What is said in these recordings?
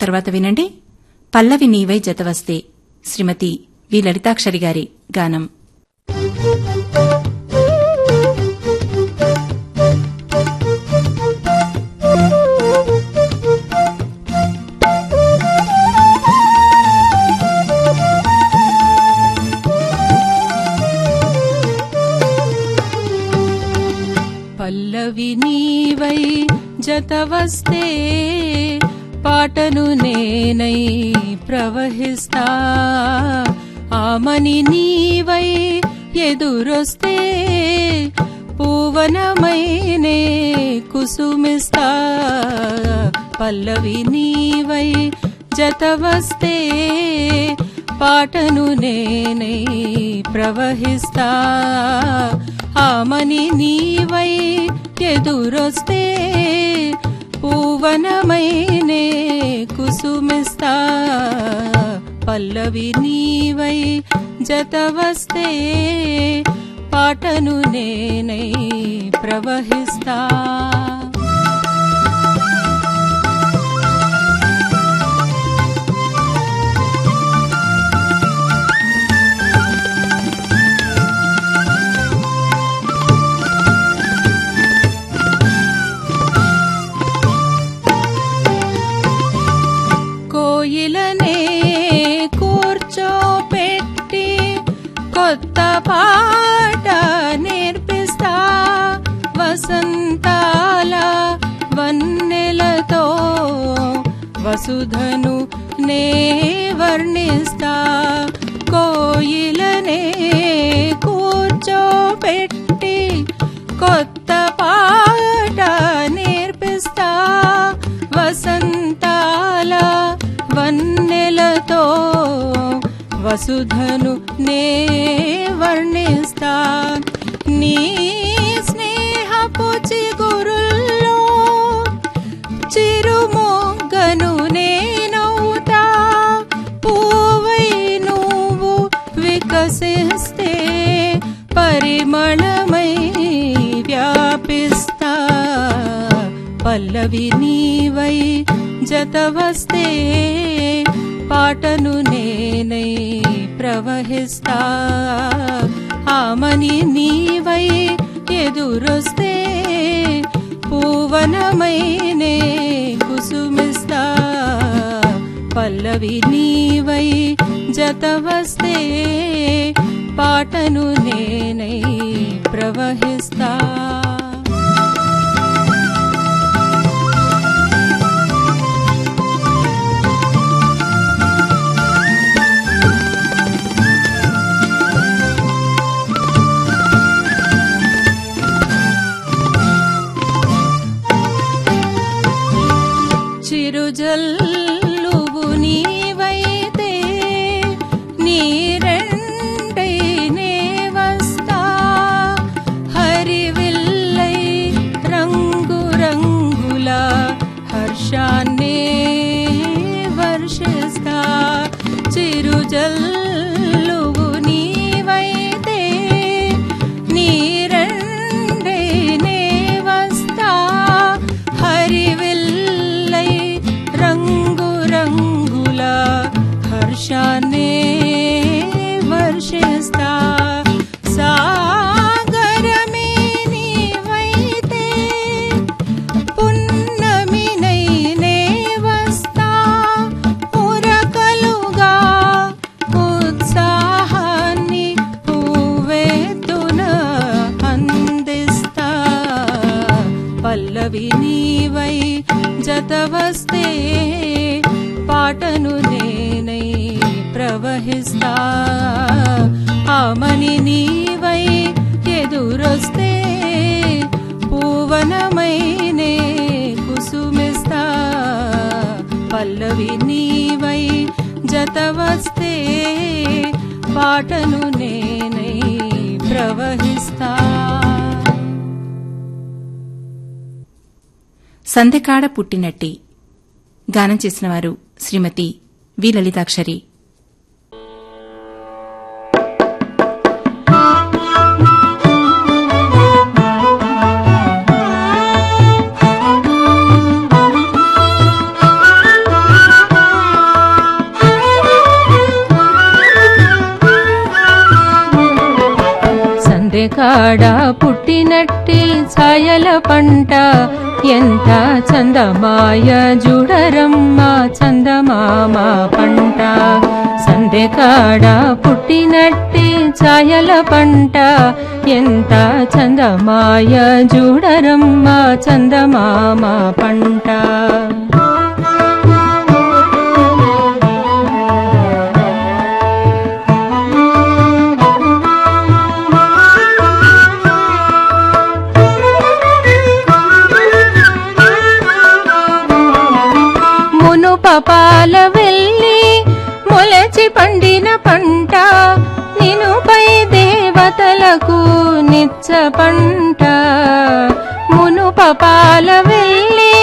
తర్వాత వినండి. పల్లవి నీవై జతవస్తే. శ్రీమతి వి. లలితాక్షరి గారి గానం. పల్లవి నీవై జతవస్తే. పాటను నేనై ప్రవహిస్తా. ఆమని నీవై ఎదురొస్తే పూవనమైనే కుసుమిస్తా. పల్లవి నీవై జతవస్తే పాటను నేనై ప్రవహిస్తా. ఆమని నీవై ఎదురొస్తే పూవనమైనే కుసుమిస్తా. పల్లవి నీవై జతవస్తే పాటను నేనై ప్రవహిస్తా. వసుధను నే వర్ణిస్తా. కోయిలనే కూర్చోపెట్టి కొత్త పాట నేర్పిస్తా. వసంతాల వన్నెలతో వసుధను నే వర్ణిస్తా. నీ పల్లవి నీవై జతవస్తే పాటను నేనై ప్రవహిస్తా. ఆమని నీవై ఎదురొస్తే పూవనమైనే కుసుమిస్తా. పల్లవి నీవై జతవస్తే పాటను నేనై ప్రవహిస్తా. చిరుజల్లువు నీవైతే నీరెండై నే వస్తా హరివిల్లై రంగు రంగుల హర్షాన్నే జతవస్తే పాటను నేనై ప్రవహిస్తా. ఆమని నీవై ఎదురొస్తే పూవనమైనే కుసుమిస్తా. పల్లవి నీవై జతవస్తే పాటను సందెకాడ పుట్టినట్టి. గానం చేసిన వారు శ్రీమతి వి లలితాక్షరి. సందెకాడ పుట్టినట్టి ఛాయల పంట. ఎంత చందమాయ జుడరమ్మ చందమామ పంట. సందెకాడ పుట్టినట్టి ఛాయల పంట. ఎంత చందమాయ జుడరమ్మ చందమామ పంట. మునుపపాల వెళ్ళి మొలచి పండిన పంట నినుపై దేవతలకు నిచ్చ పంట. మునుపపాల వెళ్ళి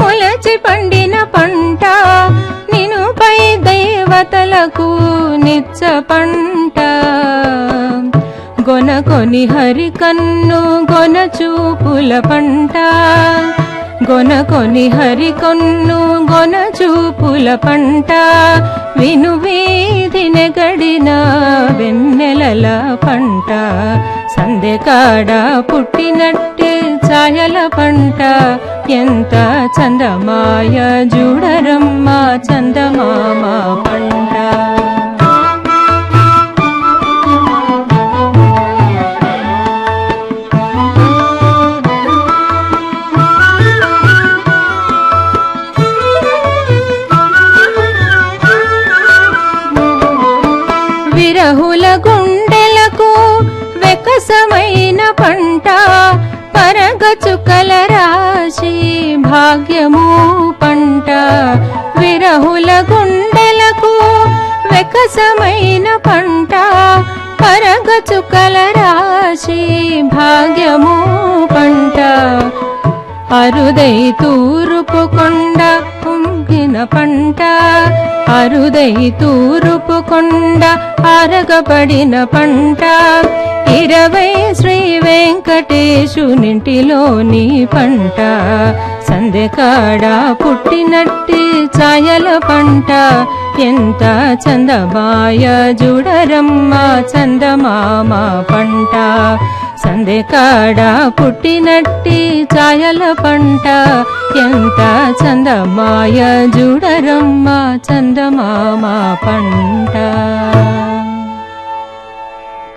మొలచి పండిన పంట నినుపై దేవతలకు నిచ్చ పంట. గొనకొని హరికన్ను గొన చూపుల పంట. గొనకొని హరి కొన్ను గొన చూపుల పంట. విను వీధిన గడిన వెన్నెలల పంట. సందెకాడ పుట్టినట్టే ఛాయల పంట. ఎంత చందమాయ జుడరమ్మ చందమామ పంట. భాగ్యము పంట విరహుల గుండెలకు వెకసమైన పంట పరగచుకల రాశి భాగ్యము పంట అరుదై తూరుపు కొండ పొంగిన పంట అరుదై తూరుపు కొండ అరగబడిన పంట ఇరవై శ్రీ వెంకటేశునింటిలోని పంట సందెకాడ పుట్టినట్టి ఛాయల పంట. ఎంత చందమాయ చూడరమ్మ చందమామ పంట. సందెకాడ పుట్టినట్టి ఛాయల పంట. ఎంత చందమాయ చూడరమ్మ చందమామ పంట.